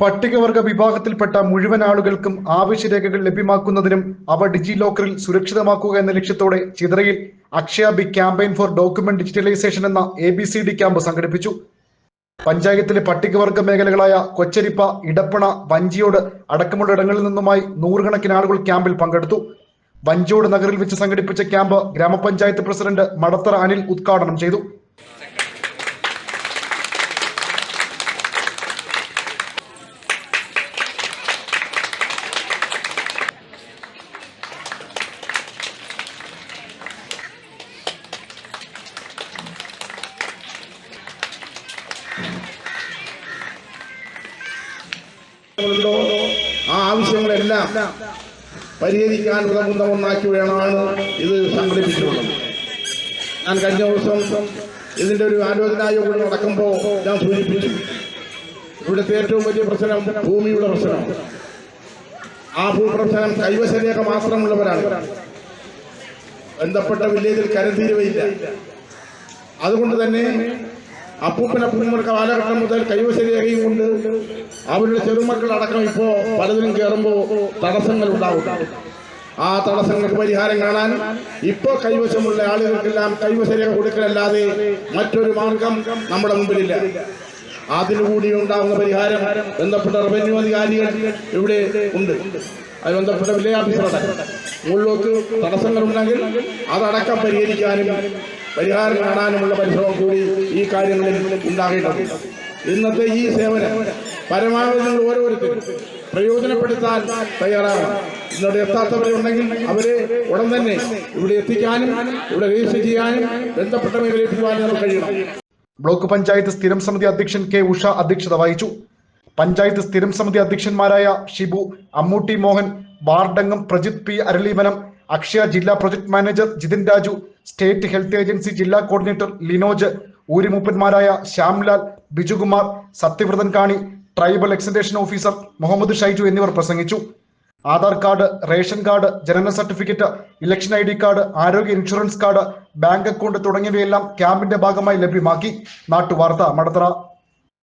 പട്ടികവർഗ വിഭാഗത്തിൽപ്പെട്ട മുഴുവൻ ആളുകൾക്കും ആവശ്യരേഖകൾ ലഭ്യമാക്കുന്നതിനും അവ ഡിജി ലോക്കറിൽ സുരക്ഷിതമാക്കുക എന്ന ലക്ഷ്യത്തോടെ ചിതറയിൽ Akshaya big campaign for document digitalisation എന്ന A B C D camp സംഘടിപ്പിച്ചു. പഞ്ചായത്തിലെ പട്ടികവർഗ മേഖലകളായ കൊച്ചരിപ്പ ഇടപ്പണ വഞ്ചിയോട് അടക്കമുള്ള ഇടങ്ങളിൽ നിന്നുമായി നൂറുകണക്കിന് ആളുകൾ ക്യാമ്പിൽ പങ്കെടുത്തു. വഞ്ചിയോട് നഗറിൽ വെച്ച് സംഘടിപ്പിച്ച ക്യാമ്പ് ഗ്രാമപഞ്ചായത്ത് പ്രസിഡന്റ് മടത്തറ അനിൽ ഉദ്ഘാടനം ചെയ്തു. ആ ആവശ്യങ്ങളെല്ലാം പരിഹരിക്കാൻ ഉതകുന്ന ഒന്നാക്കി വേണമാണ് ഇത് സംഘടിപ്പിച്ചിട്ടുള്ളത്. ഞാൻ കഴിഞ്ഞ ദിവസം ഇതിന്റെ ഒരു ആലോചനാ യോഗം നടക്കുമ്പോൾ ഞാൻ സൂചിപ്പിച്ചു. ഇവിടുത്തെ ഏറ്റവും വലിയ പ്രശ്നം ഭൂമിയുടെ പ്രശ്നം. ആ ഭൂപ്രശ്നം കൈവശരേഖ മാത്രമുള്ളവരാണ്. ബന്ധപ്പെട്ട വില്ലേജിൽ കരുതിരുവയില്ല അതുകൊണ്ട് തന്നെ അപ്പൂപ്പൻ അപ്പൂപ്പന്മാർക്ക് കാലഘട്ടം മുതൽ കൈവശരേഖയും കൊണ്ട് അവരുടെ ചെറുമക്കളടക്കം ഇപ്പോ പലതിനും കയറുമ്പോൾ തടസ്സങ്ങൾ ഉണ്ടാവും. ആ തടസ്സങ്ങൾക്ക് പരിഹാരം കാണാൻ ഇപ്പോൾ കൈവശമുള്ള ആളുകൾക്കെല്ലാം കൈവശരേഖ കൊടുക്കലല്ലാതെ മറ്റൊരു മാർഗം നമ്മുടെ മുമ്പിലില്ല. അതിനുകൂടി ഉണ്ടാകുന്ന പരിഹാരം ബന്ധപ്പെട്ട റവന്യൂ അധികാരികൾ ഇവിടെ ഉണ്ട്. അത് ബന്ധപ്പെട്ട വില്ലേജ് ആഫീസറുടെ മുകളിലോട്ട് തടസ്സങ്ങളുണ്ടെങ്കിൽ അതടക്കം പരിഹരിക്കാനും പരിഹാരം കാണാനുമുള്ള പരിശ്രമം കൂടി ഈ കാര്യങ്ങളിൽ ഉണ്ടാകേണ്ടതുണ്ട്. ഇന്നത്തെ ഈ സേവനം പരമാവധി ഓരോരുത്തരും പ്രയോജനപ്പെടുത്താൻ തയ്യാറാകണം ഇന്നോട് എത്താത്തവരെ ഉണ്ടെങ്കിൽ അവരെ ഉടൻ തന്നെ ഇവിടെ എത്തിക്കാനും ഇവിടെ രജിസ്റ്റർ ചെയ്യാനും ബന്ധപ്പെട്ട മേഖലയിൽ നമുക്ക് കഴിയണം. ബ്ലോക്ക് പഞ്ചായത്ത് സ്ഥിരം സമിതി അധ്യക്ഷൻ കെ ഉഷ അധ്യക്ഷത വഹിച്ചു. പഞ്ചായത്ത് സ്ഥിരം സമിതി അധ്യക്ഷന്മാരായ ഷിബു അമ്മൂട്ടി മോഹൻ വാർഡംഗം പ്രജിത് പി അരളീവനം അക്ഷയ ജില്ലാ project manager Jithin Raju state health agency ജില്ലാ coordinator Linoj ഊരിമൂപ്പന്മാരായ Shyamlal Bijukumar Sathyavrathan Kani tribal extension officer Muhammad Shaiju എന്നിവർ പ്രസംഗിച്ചു. ആധാർ കാർഡ് റേഷൻ കാർഡ് ജനന certificate election I D card ആരോഗ്യ ഇൻഷുറൻസ് കാർഡ് ബാങ്ക് അക്കൗണ്ട് തുടങ്ങിയവയെല്ലാം ക്യാമ്പിന്റെ ഭാഗമായി ലഭ്യമാക്കി. നാട്ടുവാർത്ത മടത്തറ.